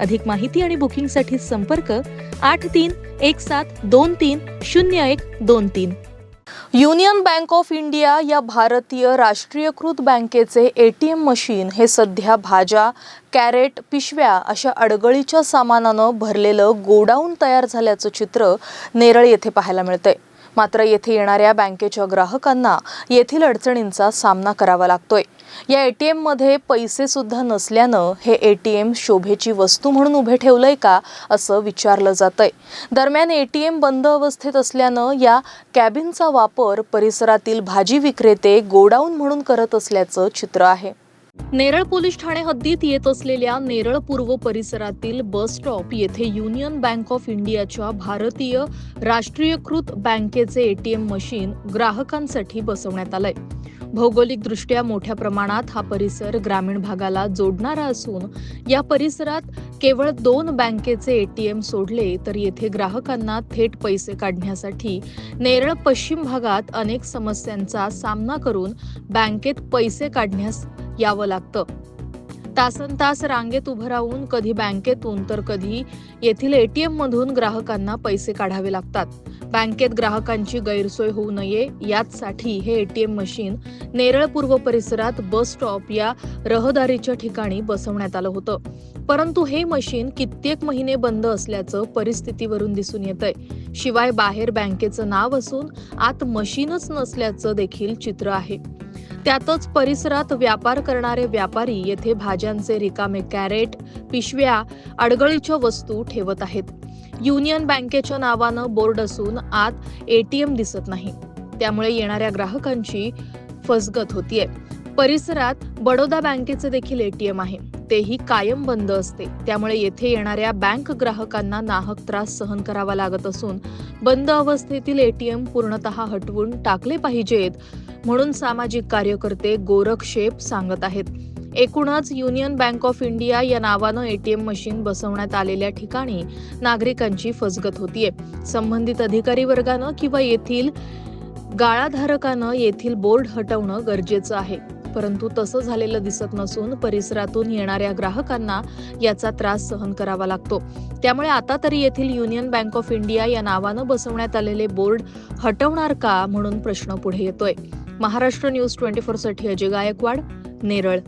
अधिक माहिती आणि बुकिंगसाठी संपर्क आठ तीन एक सात दोन तीन शून्य एक दोन तीन. युनियन बँक ऑफ इंडिया या भारतीय राष्ट्रीयकृत बँकेचे ए टी एम मशीन हे सध्या भाज्या कॅरेट पिशव्या अशा अडगळीच्या सामानानं भरलेलं गोडाऊन तयार झाल्याचं चित्र नेरळ येथे पाहायला मिळतंय. मात्र येथे येणाऱ्या बँकेच्या ग्राहकांना येथील अडचणींचा सामना करावा लागतोय. या ए टी एममध्ये पैसे सुद्धा नसल्यानं हे ए टी एम शोभेची वस्तू म्हणून उभे ठेवलंय का असं विचारलं जातंय. दरम्यान ए टी एम बंद अवस्थेत असल्यानं या कॅबिनचा वापर परिसरातील भाजी विक्रेते गोडाऊन म्हणून करत असल्याचं चित्र आहे. नेरळ पोलीस ठाणे हद्दीत येत असलेल्या नेरळ पूर्व परिसरातील बस स्टॉप येथे युनियन बँक ऑफ इंडियाच्या भारतीय राष्ट्रीयकृत बँकेचे एटीएम मशीन ग्राहकांसाठी बसवण्यात आलंय. भौगोलिकदृष्ट्या मोठ्या प्रमाणात हा परिसर ग्रामीण भागाला जोडणारा असून या परिसरात केवळ दोन बँकेचे एटीएम सोडले तर येथे ग्राहकांना थेट पैसे काढण्यासाठी नेरळ पश्चिम भागात अनेक समस्यांचा सामना करून बँकेत पैसे काढण्यास यावं लागतं. तासन तास रांगेत उभं राहून कधी बँकेतून तर कधी येथील एटीएम मधून ग्राहकांना पैसे काढावे लागतात. बँकेत ग्राहकांची गैरसोय होऊ नये याचसाठी हे एटीएम मशीन नेरळ पूर्व परिसरात बस स्टॉप या रहदारीच्या ठिकाणी बसवण्यात आलं होतं. परंतु हे मशीन कित्येक महिने बंद असल्याचं परिस्थितीवरून दिसून येतंय. शिवाय बाहेर बँकेचं नाव असून आत मशीनच नसल्याचं देखील चित्र आहे. त्यातच परिसरात व्यापार करणारे व्यापारी येथे भाज्यांचे रिकामे कॅरेट पिशव्या अडगळीच्या वस्तू ठेवत आहेत. युनियन बँकेच्या नावानं बोर्ड असून आत एटीएम दिसत नाही. त्यामुळे येणाऱ्या ग्राहकांची फसगत होतीये. परिसरात बडोदा बँकेचे देखील एटीएम आहे. तेही कायम बंद असते. त्यामुळे येथे येणाऱ्या बँक ग्राहकांना नाहक त्रास सहन करावा लागत असून बंद अवस्थेतील एटीएम पूर्णतः हटवून टाकले पाहिजेत म्हणून सामाजिक कार्यकर्ते गोरख शेप सांगत आहेत. एकूणच युनियन बँक ऑफ इंडिया या नावानं एटीएम मशीन बसवण्यात आलेल्या ठिकाणी नागरिकांची फसगत होतीये. संबंधित अधिकारी वर्गानं किंवा येथील गाळाधारकानं येथील बोर्ड हटवणं गरजेचं आहे. परंतु तसं झालेलं दिसत नसून परिसरातून येणाऱ्या ग्राहकांना याचा त्रास सहन करावा लागतो. त्यामुळे आता तरी येथील युनियन बँक ऑफ इंडिया या नावानं बसवण्यात आलेले बोर्ड हटवणार का म्हणून प्रश्न पुढे येतोय. महाराष्ट्र न्यूज ट्वेंटी फोरसाठी अजय गायकवाड नेरळ.